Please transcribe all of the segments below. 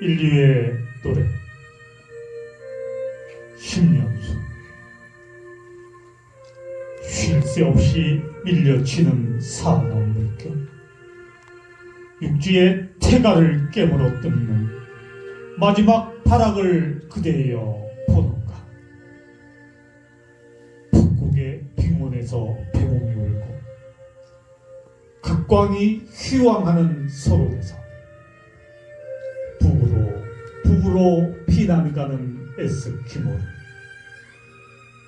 인류의 노래. 10년수 쉴 새 없이 밀려치는 산업 물결 육지의 태가를 깨물어 뜯는 마지막 타락을 그대여 보는가. 북극의 빙원에서 배웅이 울고 극광이 휘황하는 서로에서 북으로 피난 가는 에스키모를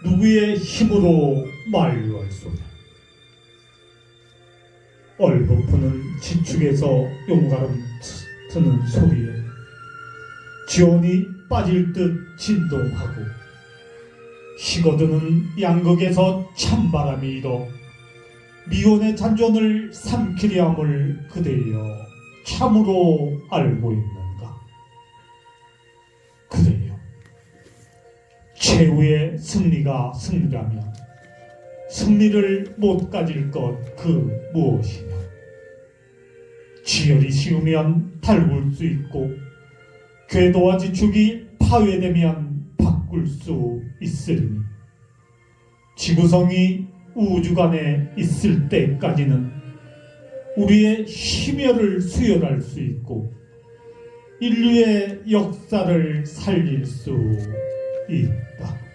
누구의 힘으로 만류할 소냐 얼버푸는 지축에서 용가름 트는 소리에 지온이 빠질 듯 진동하고 식어드는 양극에서 찬바람이 일어 미온의 잔존을 삼키려 함을 그대여 참으로 알고 있는 최후의 승리가 승리라면 승리를 못 가질 것 그 무엇이냐? 지열이 씌우면 달굴 수 있고 궤도와 지축이 파괴되면 바꿀 수 있으리니 지구성이 우주간에 있을 때까지는 우리의 심혈을 수혈할 수 있고 인류의 역사를 살릴 수 있다.